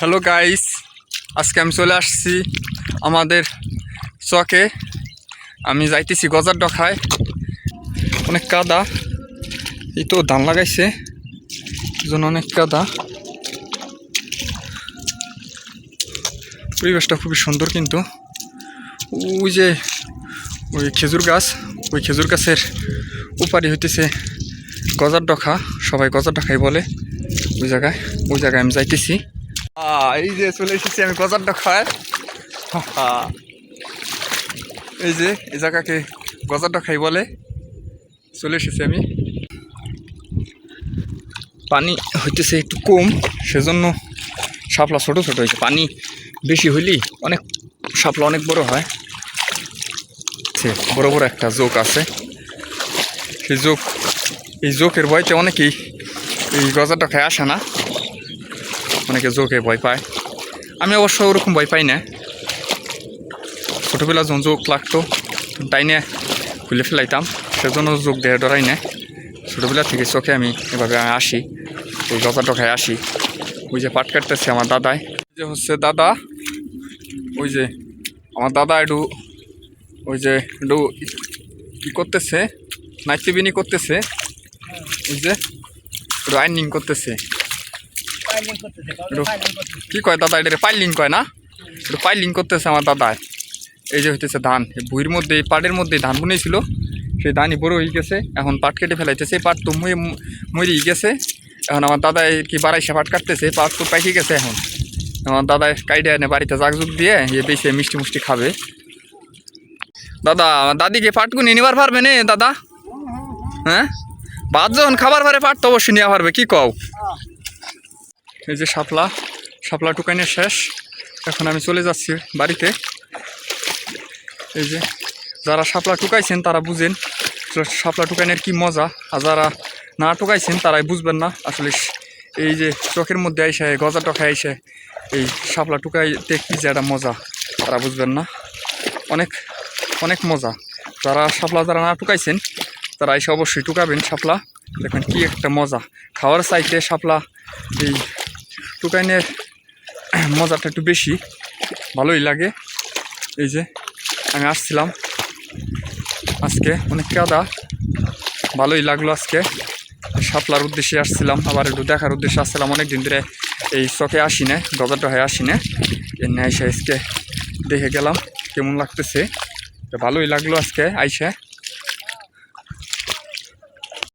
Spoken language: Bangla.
হ্যালো গাইস আজকে আমি চলে আসছি আমাদের চকে। আমি যাইতেছি গজার ডখায়। অনেক কাদা। এই তো ধান লাগাইছে। জন্য অনেক কাদা। পরিবেশটা খুবই সুন্দর কিন্তু। ওই যে ওই খেজুর গাছ, ওই খেজুর গাছের উপারি হইতেছে গজার ডখা। সবাই গজার ডখাই বলে। ওই জায়গায় ওই জায়গায় আমি যাইতেছি। এই যে চলে এসেছি আমি গজার ডখায় এই যে এই জায়গাকে গজার ডখাই বলে। চলে এসেছি আমি। পানি হইতেছে একটু কম, সেজন্য শাপলা ছোট ছোট হয়েছে। পানি বেশি হইলেই অনেক শাপলা অনেক বড় হয়। সে বড় বড় একটা জোক আছে। সেই জোক, এই জোকের ভয়তে অনেকেই এই গজাটা খায় আসে না। অনেকে জোকে ভয় পায়। আমি অবশ্য ওরকম ভয় পাই না। ছোটোবেলা যখন জোক লাগতো তাই না খুলে ফেলাইতাম, সেজন্য যোগ দেহে ডরাই না। ছোটোবেলা থেকে চোখে আমি এভাবে আমি আসি ওই গজা টকায় আসি। ওই যে পাট কাটতেছে আমার ওই যে হচ্ছে দাদা, ওই যে আমার দাদা একটু ওই যে একটু কি করতেছে, নাইতে বিনি করতেছে, ওই যে একটু আইনিং করতেছে। কি কয় দাদা, এটা পাইলিং কয় না? পাইলিং করতেছে আমার দাদায় এই যে হইতেছে ধান। ভুঁইর মধ্যে, এই পাটের মধ্যে ধান বুনেছিল। সেই ধানই বড় হয়ে গেছে। এখন পাট কেটে ফেলাইতেছে। পাট তো মরে মরে গেছে। এখন আমার দাদা কি বাড়াইছে পাট কাটতেছে? পাট তো পাইকে গেছে এখন। আমার দাদা কাইডে এনে বাড়িতে জাগজুগ দিয়ে ইয়ে বেশি মিষ্টি মুষ্টি খাবে। দাদা, আমার দাদিকে পাটগুনি নিবার পারবে নে, দাদা? হ্যাঁ? ভাত যখন খাবার পারে, পাট তো অবশ্যই নেওয়া পারবে। কি কও? এই যে শাপলা শাপলা টুকাইনে শেষ। এখন আমি চলে যাচ্ছি বাড়িতে। এই যে যারা শাপলা টুকাইছেন তারা বুঝেন যে শাপলা টুকাইনের কি মজা, আর যারা না টুকাইছেন তারাই বুঝবেন না। আসলে এই যে চোখের মধ্যে আইসে গজা টকা আইসে এই শাপলা টুকাইতে কি যে একটা মজা, তারা বুঝবেন না। অনেক অনেক মজা। যারা শাপলা যারা না টুকাইছেন, তারা এসে অবশ্যই টুকাবেন শাপলা। দেখবেন কি একটা মজা। খাওয়ার চাইতে শাপলা এই টুকাইনের মজাটা একটু বেশি, ভালোই লাগে। এই যে, আমি আসছিলাম। আজকে অনেক কাদা, ভালোই লাগল আজকে। শাপলার উদ্দেশ্যে আসছিলাম, আবার একটু দেখার উদ্দেশ্যে আসছিলাম। অনেক দিন ধরে এই চকে আসি না, দরজাটা হয়ে আসি না। এমনি আইসা আজকে দেখে গেলাম, কেমন লাগতেছে। ভালোই লাগল আজকে, আইসা।